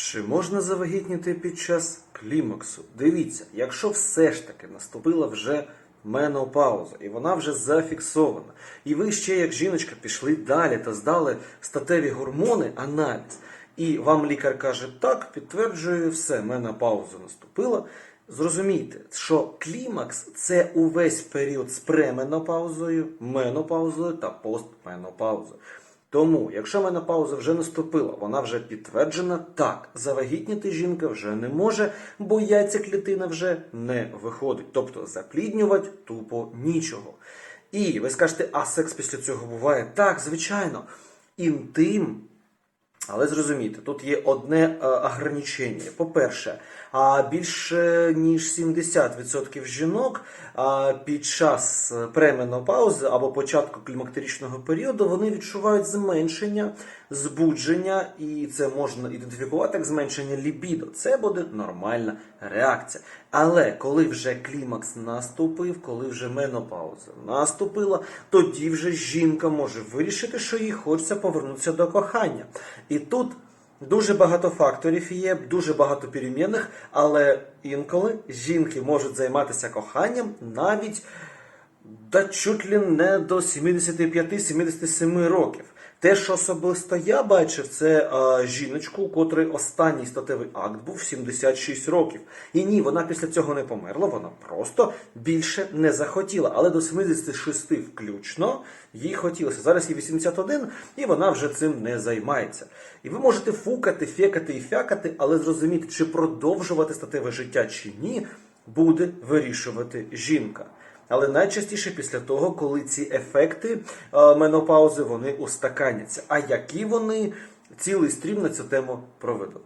Чи можна завагітніти під час клімаксу? Дивіться, якщо все ж таки наступила вже менопауза, і вона вже зафіксована, і ви ще, як жіночка, пішли далі та здали статеві гормони, аналіз, і вам лікар каже, так, підтверджує все, менопауза наступила. Зрозумійте, що клімакс це увесь період з пременопаузою, менопаузою та постменопаузою. Тому, якщо менопауза вже наступила, вона вже підтверджена, так, завагітніти жінка вже не може, бо яйцеклітина вже не виходить. Тобто запліднювати тупо нічого. І ви скажете, а секс після цього буває? Так, звичайно. Інтим але зрозумійте, тут є одне е, ограничення. По-перше, більше ніж 70% жінок під час е, пременопаузи або початку клімактеричного періоду вони відчувають зменшення збудження, і це можна ідентифікувати як зменшення лібідо. Це буде нормальна реакція. Але коли вже клімакс наступив, коли вже менопауза наступила, тоді вже жінка може вирішити, що їй хочеться повернутися до кохання. І тут дуже багато факторів є, дуже багато перемінних, але інколи жінки можуть займатися коханням навіть да чуть ли не до 75-77 років. Те, що особисто я бачив, це е, жіночку, у котрої останній статевий акт був 76 років. І ні, вона після цього не померла, вона просто більше не захотіла. Але до 76 включно їй хотілося. Зараз їй 81, і вона вже цим не займається. І ви можете фукати, фекати і фякати, але зрозуміти, чи продовжувати статеве життя чи ні, буде вирішувати жінка. Але найчастіше після того, коли ці ефекти е, менопаузи вони устаканяться. А які вони цілий стрім на цю тему проведу.